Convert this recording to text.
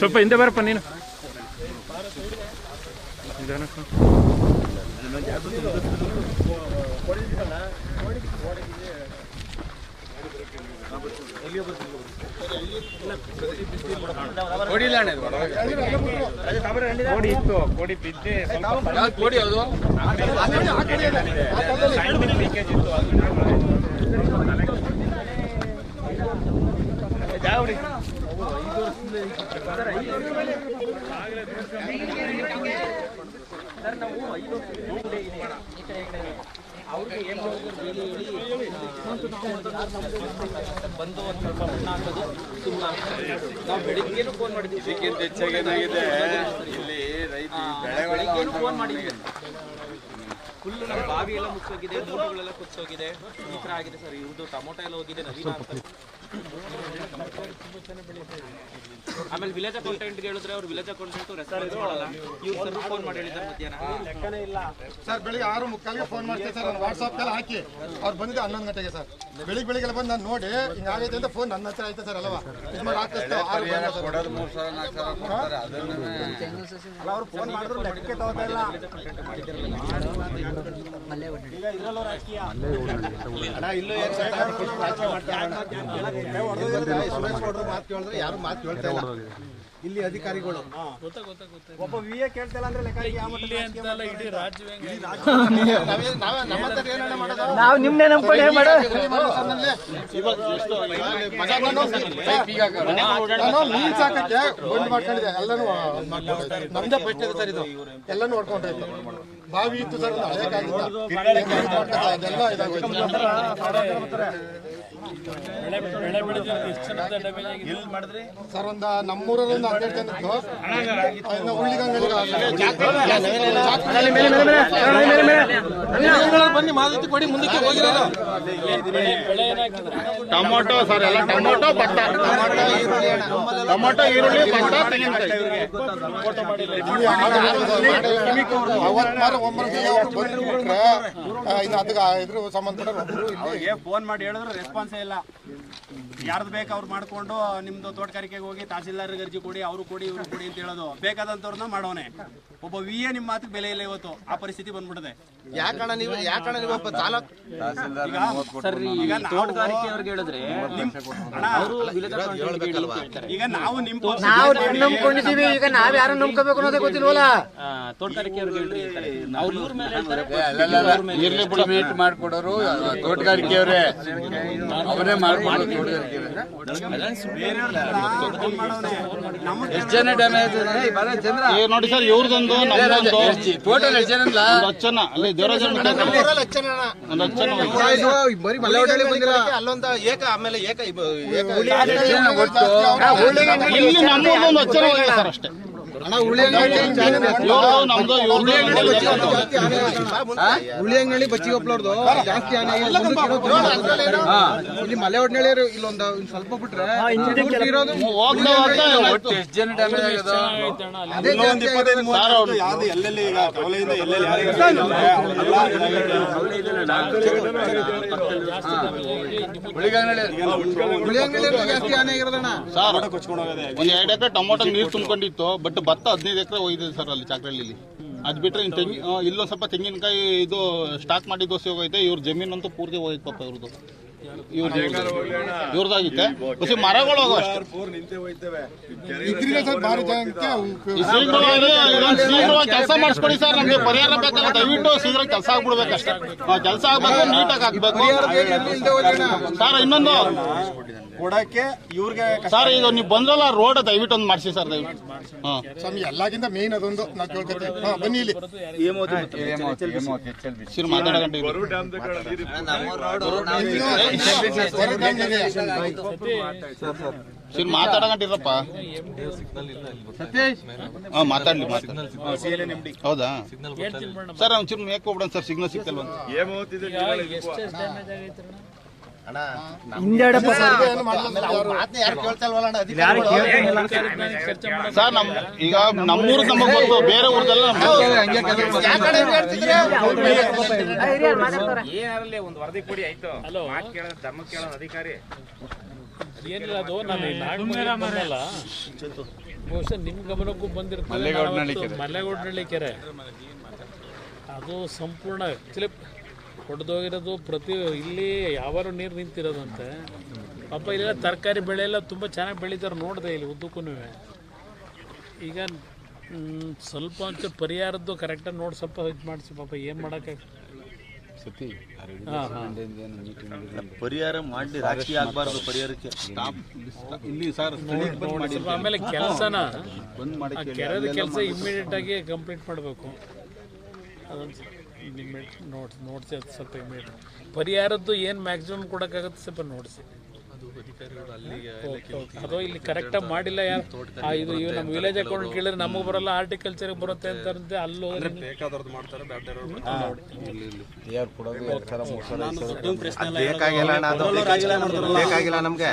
ಸ್ವಲ್ಪ ಹಿಂದೆ ಬರಪ್ಪ ನೀನು. ಕೊಡಿಲ್ಲ ಕೋಡಿ ಇತ್ತು ಕೋಡಿ ಬಿದ್ದೆ. ಕೋಡಿ ಸೈಡ್ ಲೀಕೇಜ್ ಇತ್ತು. ಬಂದು ಒಂದು ಸ್ವಲ್ಪ ಮಣ್ಣ ಹಾಕೋದು ಸುಮ್ಮನೆ ನಾವು ಬೆಳಿಗ್ಗೆನೂ ಫೋನ್ ಮಾಡಿದ್ವಿ. ಇದಕ್ಕಿಂತ ಹೆಚ್ಚಾಗಿ ಏನಾಗಿದೆ? ಇಲ್ಲಿ ರೈತ ಫೋನ್ ಮಾಡಿದ್ವಿ. ಫುಲ್ ನಮ್ಮ ಬಾವಿ ಎಲ್ಲ ಮುಚ್ಚೋಗಿದೆ ಮೂಟುಗಳೆಲ್ಲ ಕುಚ್ಚೋಗಿದೆ ಈ ಥರ ಆಗಿದೆ ಸರ್ ಇವ್ರದ್ದು ಟೊಮೊಟೊ ಎಲ್ಲ ಹೋಗಿದೆ ನವೀನ ಅಂತ. ಆಮೇಲೆ ವಿಲೇಜ್ ಅಕೌಂಟೆಂಟ್ಗೆ ಹೇಳಿದ್ರೆ ಅವ್ರು ವಿಲೇಜ್ ಅಕೌಂಟೆಂಟ್ ರೆಸ್ಪಾನ್ಸ್ ಮಾಡಲ್ಲ. ಇವ್ರು ಸರ್ ಫೋನ್ ಮಾಡಿ ಹೇಳಿದ್ದಾರೆ ಮಧ್ಯಾಹ್ನ ಸರ್ ಬೆಳಿಗ್ಗೆ ಆರು ಮುಕ್ಕಾಲಿಗೆ ಫೋನ್ ಮಾಡ್ತೀನಿ ಸರ್ ನಾನು ವಾಟ್ಸಾಪ್ಗೆಲ್ಲ ಹಾಕಿ. ಅವ್ರು ಬಂದಿದ್ದು ಹನ್ನೊಂದು ಗಂಟೆಗೆ ಸರ್. ಬೆಳಿಗ್ಗೆ ಬೆಳಿಗ್ಗೆ ಬಂದು ನಾನು ನೋಡಿ ಹಿಂಗಾಗೈತೆ ಅಂತ ಫೋನ್ ನನ್ನ ಹತ್ರ ಆಯ್ತು ಸರ್ ಅಲ್ವಾ ಇದು ಮಾಡಿ ಹಾಕಿಸ್ತು ಆರು ಬಂದ ಸರ್. ಕೊಡೋದು ಮೂರು ಸಾವಿರ ನಾಲ್ಕು ಸಾವಿರ ಕೊಡ್ತಾರೆ ಅದನ್ನೇ ಅವ್ರು ಫೋನ್ ಮಾಡಿದ್ರು ಲೆಕ್ಕಕ್ಕೆ ತಗೋತಾ ಇಲ್ಲ. ಯಾರು ಮಾತು ಕೇಳ್ತಾ ಇಲ್ಲ ಇಲ್ಲಿ ಅಧಿಕಾರಿಗಳು ಒಬ್ಬ ವಿ ಎ ಕೇಳ್ತಿಲ್ಲ ಅಂದ್ರೆ ನಾವು ನಿಮ್ನೆ ನಂಬ್ಕೊಂಡು ಎಲ್ಲಾನು ನಮ್ದೇ ಇದೆ ಸರ್ ಇದು. ಎಲ್ಲಾನು ನೋಡ್ಕೊಂಡಿದ್ದು ಬಾವಿ ಇತ್ತು ಸರ್ ಅದೆಲ್ಲ ಹಳೆ ಮಾಡಿದ್ರಿ ಸರ್ ಒಂದು ನಮ್ಮೂರಲ್ಲಿ ಒಂದು ಹನ್ನೆರಡು ಜನದ್ದು ಇನ್ನು ಉಳ್ಳಿಗಂಗಲ್ಲಿ ಬನ್ನಿ ಮಾಹಿತಿ ಕೊಡಿ ಮುಂದಕ್ಕೆ ಹೋಗಿರೋದು ಟೊಮೊಟೊ ಸರ್ ಎಲ್ಲ ಟೊಮೊಟೊ ಭತ್ತ. ಟೊಮೊಟೊ ಈರುಳ್ಳಿ. ಭತ್ತ ತೆಂಗಿನಕಾಯಿ. ಅವತ್ತು ಮಾರ ಒಬ್ಬರು ಬಂದ್ಬಿಟ್ರೆ ಇನ್ನು ಅದಕ್ಕೆ ಇದ್ರ ಸಂಬಂಧಪಟ್ಟ ಫೋನ್ ಮಾಡಿ ಹೇಳಿದ್ರು ರೆಸ್ಪಾನ್ಸೇ ಇಲ್ಲ. ಯಾರ್ದು ಬೇಕು ಅವ್ರು ಮಾಡ್ಕೊಂಡು ನಿಮ್ದು ತೋಟಗಾರಿಕೆಗೆ ಹೋಗಿ ತಹಸೀಲ್ದಾರ್ ಅರ್ಜಿ ಕೊಡಿ ಅವರು ಕೊಡಿ ಇವ್ರು ಕೊಡಿ ಅಂತ ಹೇಳೋದು. ಬೇಕಾದಂತವ್ರನ್ನ ಮಾಡೋನೆ. ಒಬ್ಬ ವಿ ಎ ನಿಮ್ಮ ಮಾತಿಗೆ ಬೆಲೆ ಇಲ್ಲ ಇವತ್ತು. ಆ ಪರಿಸ್ಥಿತಿ ಬಂದ್ಬಿಡದೆ ಯಾಕಣ್ಣ ನೀವು ಯಾಕಣ್ಣ ನೀವು ಒಬ್ಬ ತಾಲೂಕ್ ಈಗ ನಾವು- ತೋಟಗಾರಿಕೆಯವ್ರಿಗೆ ಹೇಳಿದ್ರೆ ಅವರು ವಿಲೇಜ್ ಅಂತ ಹೇಳ್ತಾರೆ ಈಗ ನಾವು ನಿಮ್ ನಾವು ನಂಬ್ಕೊಂಡಿದೀವಿ ಈಗ ನಾವ್ ಯಾರು ನಂಬ್ಕೋಬೇಕು ಅನ್ನೋದೇ ಗೊತ್ತಿಲ್ವಲ್ಲ? ಹೇಳ್ತಾರೆ. ಇರ್ಲಿ ಬಿಡಿ ಮೀಟ್ ಮಾಡ್ಕೊಡೋರು ತೋಟಗಾರಿಕೆಯವರೇ. ಅವರೇ ಎಷ್ಟು ಜನ ಡ್ಯಾಮೇಜ್ ಚಂದ್ರ ಏ ನೋಡಿ ಸರ್ ಇವ್ರದೊಂದು ಟೋಟಲ್ ಎಷ್ಟು ಜನ ಇಲ್ಲ ಒಂದು ಹತ್ತು ಜನ. ಅಲ್ಲಿ ದೇವರಾಜ ಜನ. ಅಣ್ಣ. ಒಂದು ಹತ್ತು ಜನ ಬರೀ ಮಲೆನಾಡಲ್ಲಿ ಬಂದಿಲ್ಲ. ಅಲ್ಲೊಂದು ಏಕ ಆಮೇಲೆ ಏಕ ಒಟ್ಟು ಇಲ್ಲಿ ಹತ್ತು ಜನ ಸರ್ ಅಷ್ಟೇ. ಹುಳಿಯಂಗಳಿ ಬಚ್ಚಿಗೊಪ್ಲವ್ರದ್ದು ಜಾಸ್ತಿ ಆನೆ ಇಲ್ಲಿ ಮಲೆ ಒಡ್ನಳ್ಳಿ ಇಲ್ಲೊಂದು ಸ್ವಲ್ಪ ಬಿಟ್ರೆ ಹುಳಿಯಂಗಳಿ ಜಾಸ್ತಿ ಆನೆ ಆಗಿರೋದಣ್ಣ ಸರ್ ಒಂದು ಎರಡು ಎಕರೆ ಟೊಮೊಟೊ ನೀರು ತುಂಬಿಕೊಂಡಿತ್ತು ಬಟ್ ಭತ್ತ ಹದಿನೈದು ಎಕರೆ ಹೋಗಿದೆ ಸರ್ ಅಲ್ಲಿ ಚಾಕ್ರಳ್ಳಿಲಿ ಅದು ಬಿಟ್ರೆ ಇನ್ನು ತೆಂಗಿ ಸ್ವಲ್ಪ ತೆಂಗಿನಕಾಯಿ ಇದು ಸ್ಟಾಕ್ ಮಾಡಿ ದೋಸೆ ಹೋಗೈತೆ, ಇವ್ರ ಜಮೀನಂತೂ ಪೂರ್ತಿ ಹೋಗೈತೆ ಪಾಪ ಇವ್ರದ್ದು ಇವ್ರ ಇವ್ರದಾಗಿತ್ತೆ? ಮರಗಳು ಶೀಘ್ರವಾಗಿ ಕೆಲಸ ಮಾಡಿಸ್ಕೊಡಿ ಸರ್ ನಮ್ಗೆ ಪರಿಹಾರ ಬೇಕಲ್ಲ ದಯವಿಟ್ಟು ಶೀಘ್ರ ಕೆಲಸ ಆಗ್ಬಿಡ್ಬೇಕಷ್ಟೇ. ಕೆಲಸ ಆಗ್ಬೇಕು ನೀಟಾಗಿ ಹೋಗೋಣ. ಸರ್ ಇನ್ನೊಂದು. ಕೊಡಕ್ಕೆ ಇವ್ರಿಗೆ ಸರ್ ಈಗ ನೀವು ಬಂದ್ರಲ್ಲ ರೋಡ್ ದಯವಿಟ್ಟು ಒಂದು ಮಾಡಿಸಿ ಸರ್ ದಯವಿಟ್ಟು. ಹಾ. ಸ್ವಾಮಿ ಎಲ್ಲಾಗಿಂತ ಮೇನ್ ಅದೊಂದು ನಾವು ಕೇಳ್ಕೊತೀವಿ ಹಾ ಬನ್ನಿ ಇಲ್ಲಿ. ಸಿರ್ ಸಿರ್ ಮಾತಾಡಕಂಟಿರಪ್ಪ ಹಾ ಮಾತಾಡ್ಲಿ ಮಾತಾಡ್ಲಿ. ಹೌದಾ? ಸರ್ ಅವ್ನು ಚಿರ್ ಮೇಕ್ ಹೋಗ್ಬಿಡೋಣ ಸರ್. ಸಿಗ್ನಲ್ ಸಿಗ್ತಲ್ವ? ಸರ್ ನಮ್ ಈಗ ನಮ್ಮೂರು ನಮಗ್ ಗೊತ್ತು ಬೇರೆ ಊರ್ದೆಲ್ಲ? ಏನಾರಲ್ಲಿ ಒಂದು ವರದಿ ಕೊಡಿ ಆಯ್ತು. ಮಾತು ಕೇಳೋದು ಧರ್ಮ ಕೇಳೋದು ಅಧಿಕಾರಿ. ಏನಿಲ್ಲ ಅದು ನಾನು ಬಹುಶಃ ನಿಮ್ಮ ಗಮನಕ್ಕೂ ಬಂದಿರ್ತದೆ. ಮಲ್ಲೇಗೌಡನಹಳ್ಳಿ ಕೆರೆ. ಅದು ಸಂಪೂರ್ಣ ಆ್ಯಕ್ಚುಲಿ ಹೊಡೆದೋಗಿರೋದು ಪ್ರತಿ ಇಲ್ಲಿ ಯಾವಾರು ನೀರು ನಿಂತಿರೋದಂತೆ. ಪಾಪ ಇಲ್ಲೆಲ್ಲ ತರಕಾರಿ ಬೆಳೆ ಎಲ್ಲ ತುಂಬ ಚೆನ್ನಾಗಿ ಬೆಳೀತಾರೆ ನೋಡಿದೆ ಇಲ್ಲಿ ಉದ್ದಕ್ಕೂ ಈಗ ಸ್ವಲ್ಪ ಅಂತ ಪರಿಹಾರದ್ದು ಕರೆಕ್ಟಾಗಿ ನೋಡಿ ಸ್ವಲ್ಪ ಇದು ಮಾಡಿಸಿ ಪಾಪ ಏನು ಮಾಡೋಕ್ಕೆ ಹಾಂ ಹಾಂ. ಪರಿಹಾರ ಮಾಡಿ ರಾಜಕೀಯ ಆಗಬಾರ್ದು ಪರಿಹಾರಕ್ಕೆ. ಇಲ್ಲಿ ಸರ್ ಆಮೇಲೆ ಕೆಲಸನ ಬಂದ್ ಮಾಡಿ ಕೆರೆದ ಕೆಲಸ ಇಮ್ಮಿಡಿಯೇಟ್ ಆಗಿ ಕಂಪ್ಲೀಟ್ ಮಾಡಬೇಕು. ಅದೊಂದು ಇಮ್ಮಿಡಿಯೇಟ್ ನೋಡ್ಸಿ ನೋಡಿಸಿ ಅದು ಸ್ವಲ್ಪ ಇಮ್ಮಿಡಿಯೇಟ್ ಪರಿಹಾರದ್ದು ಏನು ಮ್ಯಾಕ್ಸಿಮಮ್ ಕೊಡೋಕ್ಕಾಗುತ್ತೆ ಸ್ವಲ್ಪ ನೋಡಿಸಿ. ಅದು ಇಲ್ಲಿ ಕರೆಕ್ಟಾಗಿ ಮಾಡಿಲ್ಲ ಯಾರು? ಆ, ಇದು ಇವ್ ನಮ್ಮ ವಿಲೇಜ್ ಅಕೌಂಟ್ ಕೇಳಿದ್ರೆ ನಮಗೆ ಬರಲ್ಲ ಆರ್ಟಿಕಲ್ಚರ್ಗೆ ಬರುತ್ತೆ ಅಲ್ಲಿ ಬೇಡದವ್ರು ಬೇಕಾಗಿಲ್ಲ ನಮ್ಗೆ.